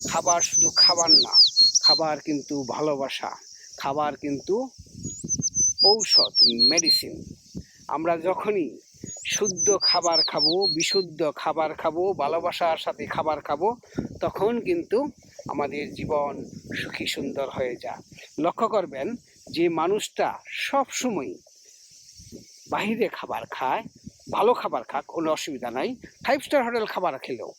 খাবার শুধু খাবার না, খাবার কিন্তু ভালোবাসা, খাবার কিন্তু ঔষধ মেডিসিন আমরা যখনই শুদ্ধ খাবার খাব, বিশুদ্ধ খাবার খাব, ভালোবাসার সাথে খাবার খাব, তখন কিন্তু আমাদের জীবন সুখী সুন্দর হয়ে যায়। লক্ষ্য করবেন যে মানুষটা সব সময় বাহিরে খাবার খায়, ভালো খাবার খাক, কোনো অসুবিধা নাই। ফাইভ স্টার হোটেল খাবার খেলেও।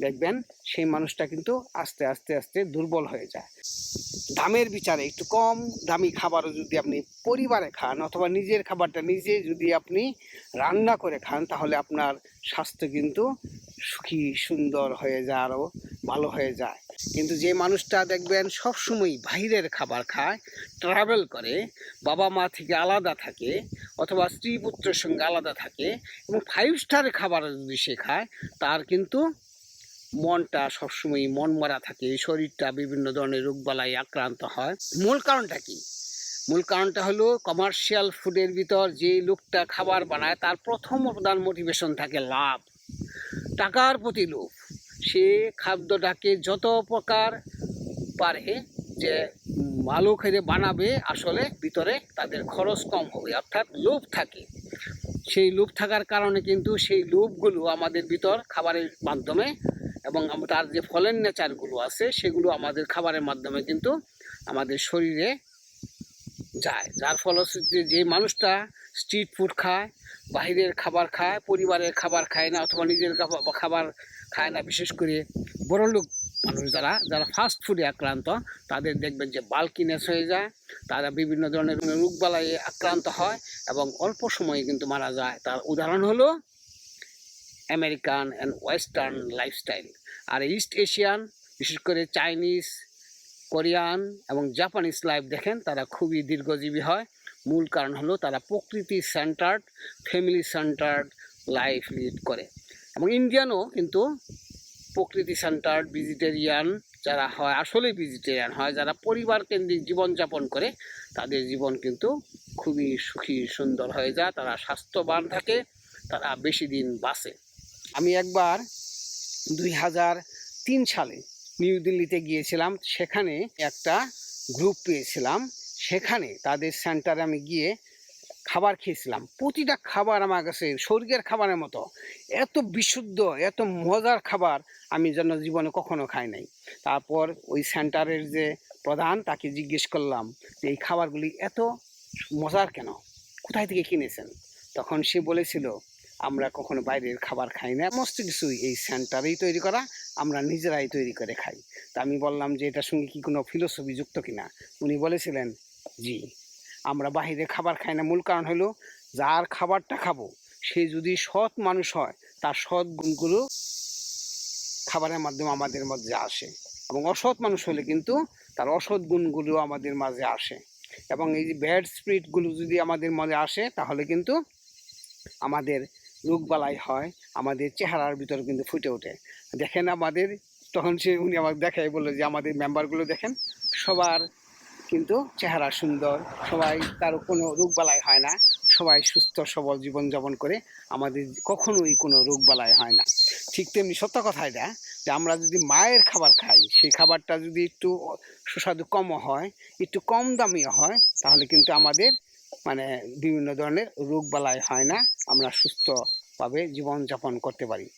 দেখবেন সেই মানুষটা কিন্তু আস্তে আস্তে আস্তে দুর্বল হয়ে যায়। দামের বিচারে একটু কম দামি খাবারও যদি আপনি পরিবারে খান অথবা নিজের খাবারটা নিজে যদি আপনি রান্না করে খান, তাহলে আপনার স্বাস্থ্য কিন্তু সুখী, সুন্দর হয়ে যায়, আরও ভালো হয়ে যায়। কিন্তু যে মানুষটা দেখবেন সবসময় বাইরের খাবার খায় ট্রাভেল করে, বাবা মা থেকে আলাদা থাকে অথবা স্ত্রী পুত্রের সঙ্গে আলাদা থাকে এবং ফাইভ স্টার খাবার যদি সে খায়, তার কিন্তু মনটা সবসময় মন মরা থাকে শরীরটা বিভিন্ন ধরনের রোগবালাই আক্রান্ত হয়। মূল কারণটা কি? মূল কারণটা হলো কমার্শিয়াল ফুডের ভিতর যে লোকটা খাবার বানায়, তার প্রথম প্রধান মোটিভেশন থাকে লাভ। টাকার প্রতি লোভ। সে খাদ্যটাকে যত প্রকার পারে যে ভালো খেয়ে বানাবে, আসলে ভিতরে তাদের খরচ কম হবে, অর্থাৎ লোভ থাকে। সেই লোভ থাকার কারণে কিন্তু সেই লোভগুলো আমাদের ভিতর খাবারের মাধ্যমে এবং তার যে ফলের নেচারগুলো আছে, সেগুলো আমাদের খাবারের মাধ্যমে কিন্তু আমাদের শরীরে যায়। যার ফলশ্রুতিতে যে মানুষটা স্ট্রিট ফুড খায় বাইরের খাবার খায়, পরিবারের খাবার খায় না, অথবা নিজের খাবার খাবার খায় না, বিশেষ করে বড়লোক মানুষ যারা যারা ফাস্ট ফুডে আক্রান্ত, তাদের দেখবেন যে বাল্কিনেস হয়ে যায়, তারা বিভিন্ন ধরনের রোগবালায় আক্রান্ত হয় এবং অল্প সময়ে কিন্তু মারা যায়। তার উদাহরণ হলো আমেরিকান অ্যান্ড ওয়েস্টার্ন লাইফস্টাইল আর ইস্ট এশিয়ান বিশেষ করে চাইনিজ কোরিয়ান এবং জাপানিজ লাইফ দেখেন, তারা খুবই দীর্ঘজীবী হয়। মূল কারণ হলো তারা প্রকৃতি centred family centred life lead করে। এবং ইন্ডিয়ানও কিন্তু প্রকৃতি সেন্টার্ড ভেজিটেরিয়ান যারা হয় আসলে ভেজিটেরিয়ান হয়, যারা পরিবার কেন্দ্রিক জীবনযাপন করে, তাদের জীবন কিন্তু খুবই সুখী, সুন্দর হয়ে যায়। তারা স্বাস্থ্যবান থাকে, তারা বেশি দিন বাঁচে। আমি একবার দুই হাজার তিন সালে নিউ দিল্লিতে গিয়েছিলাম। সেখানে একটা গ্রুপ পেয়েছিলাম। সেখানে তাদের সেন্টারে আমি গিয়ে খাবার খেয়েছিলাম। প্রতিটা খাবার আমার কাছে স্বর্গের খাবারের মতো। এত বিশুদ্ধ, এত মজার খাবার আমি যেন জীবনে কখনো খাই নাই। তারপর ওই সেন্টারের যে প্রধান, তাকে জিজ্ঞেস করলাম যে, এই খাবারগুলি এত মজার কেন? কোথায় থেকে কিনেছেন? তখন সে বলেছিল আমরা কখনো বাইরের খাবার খাই না। সমস্ত কিছুই এই সেন্টারেই তৈরি করা, আমরা নিজেরাই তৈরি করে খাই। তা আমি বললাম যে, এটার সঙ্গে কি কোনো ফিলোসফি যুক্ত কিনা উনি বলেছিলেন, জি, আমরা বাইরে খাবার খাই না। মূল কারণ হলো, যার খাবারটা খাব, সে যদি সৎ মানুষ হয়, তার সৎ গুণগুলো খাবারের মাধ্যমে আমাদের মধ্যে আসে। এবং অসৎ মানুষ হলে কিন্তু তার অসৎ গুণগুলো আমাদের মাঝে আসে। এবং এই যে ব্যাড স্পিরিটগুলো যদি আমাদের মাঝে আসে, তাহলে কিন্তু আমাদের রোগবালাই হয়, আমাদের চেহারার ভিতরে কিন্তু ফুটে ওঠে। দেখেন আমাদের, তখন সে উনি আমাকে দেখাই বলল যে আমাদের মেম্বারগুলো দেখেন, সবার কিন্তু চেহারা সুন্দর, সবাই তার কোনো রোগ বালাই হয় না, সবাই সুস্থ, সবল জীবনযাপন করে আমাদের কখনোই কোনো রোগ বালাই হয় না। ঠিক তেমনি সত্য কথা এটা যে আমরা যদি মায়ের খাবার খাই, সেই খাবারটা যদি একটু সুস্বাদু কম হয়, একটু কম দামিও হয়, তাহলে কিন্তু আমাদের মানে বিভিন্ন ধরনের রোগবালাই হয় না। আমরা সুস্থভাবে জীবনযাপন করতে পারি।